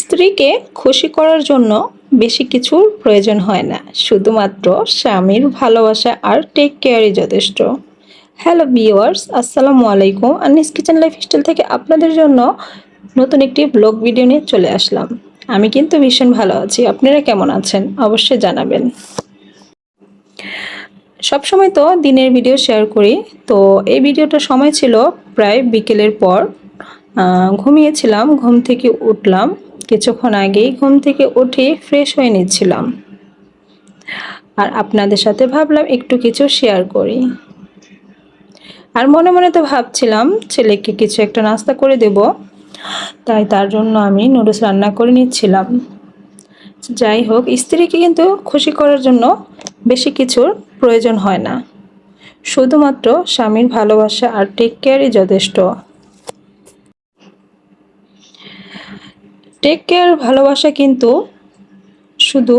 স্ত্রীকে খুশি করার জন্য বেশি কিছুর প্রয়োজন হয় না, শুধুমাত্র স্বামীর ভালোবাসা আর টেক কেয়ারই যথেষ্ট। হ্যালো ভিউয়ার্স আসসালামু আলাইকুম। আনিস কিচেন লাইফস্টাইল থেকে আপনাদের জন্য নতুন একটি ব্লগ ভিডিও নিয়ে চলে আসলাম। আমি কিন্তু ভীষণ ভালো আছি। আপনারা কেমন আছেন? অবশ্যই জানাবেন। সবসময় তো দিনের ভিডিও শেয়ার করি। তো এই ভিডিওটা সময় ছিল প্রায় বিকেলের পর। ঘুমিয়েছিলাম, ঘুম থেকে উঠলাম। কিছুক্ষণ আগেই ঘুম থেকে উঠে ফ্রেশ হয়ে নিচ্ছিলাম। আর আপনাদের সাথে ভাবলাম একটু কিছু শেয়ার করি। আর মনে মনে তো ভাবছিলাম, ছেলেকে কিছু একটা নাস্তা করে দেব। তাই তার জন্য আমি নুডলস রান্না করে নিচ্ছিলাম। যাই হোক, স্ত্রীকে কিন্তু খুশি করার জন্য বেশি কিছুর প্রয়োজন হয় না। শুধুমাত্র স্বামীর ভালোবাসা আর টেক কেয়ারই যথেষ্ট। টেক কেয়ার ভালোবাসা কিন্তু শুধু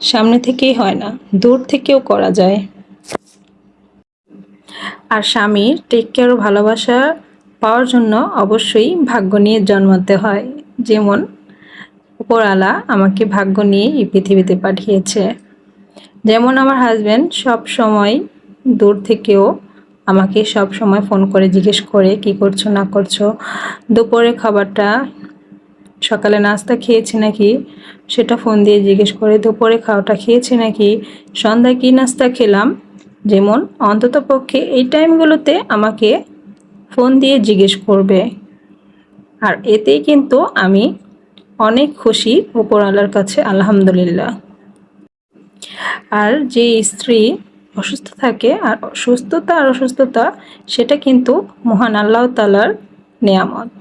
সামনে থেকেই হয় না, দূর থেকেও করা যায়। আর স্বামীর টেক কেয়ার ভালোবাসা পাওয়ার জন্য অবশ্যই ভাগ্য নিয়ে জন্মাতে হয়। যেমন, উপরওয়ালা আমাকে ভাগ্য নিয়ে এই পৃথিবীতে পাঠিয়েছে। যেমন আমার হাজব্যান্ড সব সময় দূর থেকেও আমাকে সব সময় ফোন করে জিজ্ঞেস করে, কি করছ, না করছ? দুপুরে খাবারটা সকালে নাস্তা খেয়েছি নাকি? সেটা ফোন দিয়ে জিজ্ঞেস করে দুপুরে খাওয়াটা খেয়েছি নাকি? সন্ধ্যায় কী নাস্তা খেলাম? যেমন, অন্তত পক্ষে এই টাইমগুলোতে আমাকে ফোন দিয়ে জিজ্ঞেস করবে। আর এতেই কিন্তু আমি অনেক খুশি উপরওয়ালার কাছে, আলহামদুলিল্লাহ। আর যে স্ত্রী অসুস্থ থাকে, আর সুস্থতা আর অসুস্থতা, সেটা কিন্তু মহান আল্লাহ তালার নেয়ামত।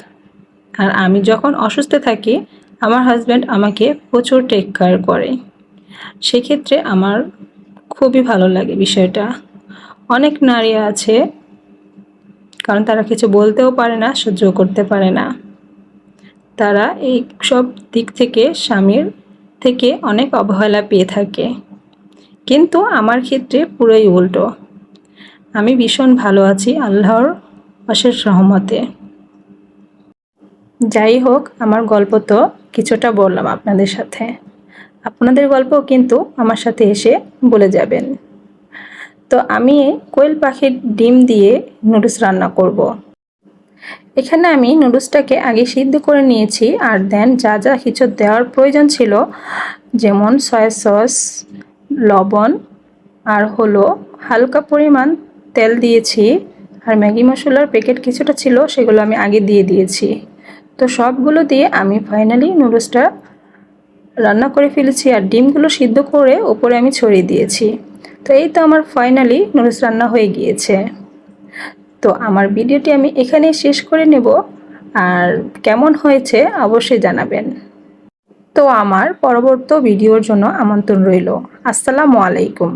আর আমি যখন অসুস্থ থাকি, আমার হাজব্যান্ড আমাকে প্রচুর টেক কেয়ার করে। সেক্ষেত্রে আমার খুবই ভালো লাগে বিষয়টা। অনেক নারী আছে, কারণ তারা কিছু বলতেও পারে না সহ্য করতে পারে না। তারা এই সব দিক থেকে, স্বামীর থেকে অনেক অবহেলা পেয়ে থাকে। কিন্তু আমার ক্ষেত্রে পুরোই উল্টো। আমি ভীষণ ভালো আছি, আল্লাহর অশেষ রহমতে। যাই হোক, আমার গল্প তো কিছুটা বললাম আপনাদের সাথে। আপনাদের গল্প কিন্তু আমার সাথে এসে বলে যাবেন। তো আমি কোয়েল পাখির ডিম দিয়ে নুডলস রান্না করব। এখানে আমি নুডলসটাকে আগে সিদ্ধ করে নিয়েছি, আর দেন যা যা কিছু দেওয়ার প্রয়োজন ছিল, যেমন সয়া সস, লবণ, আর হলো হালকা পরিমাণ তেল দিয়েছি, আর ম্যাগি মশলার প্যাকেট কিছুটা ছিল, সেগুলো আমি আগে দিয়ে দিয়েছি। তো সবগুলো দিয়ে আমি ফাইনালি নুডলসটা রান্না করে ফেলেছি আর ডিমগুলো সিদ্ধ করে ওপরে আমি ছড়িয়ে দিয়েছি। তো এই তো আমার ফাইনালি নুডলস রান্না হয়ে গিয়েছে। তো আমার ভিডিওটি আমি এখানেই শেষ করে নেব আর কেমন হয়েছে অবশ্যই জানাবেন। তো আমার পরবর্তী ভিডিওর জন্য আমন্ত্রণ রইল। আসসালামু আলাইকুম।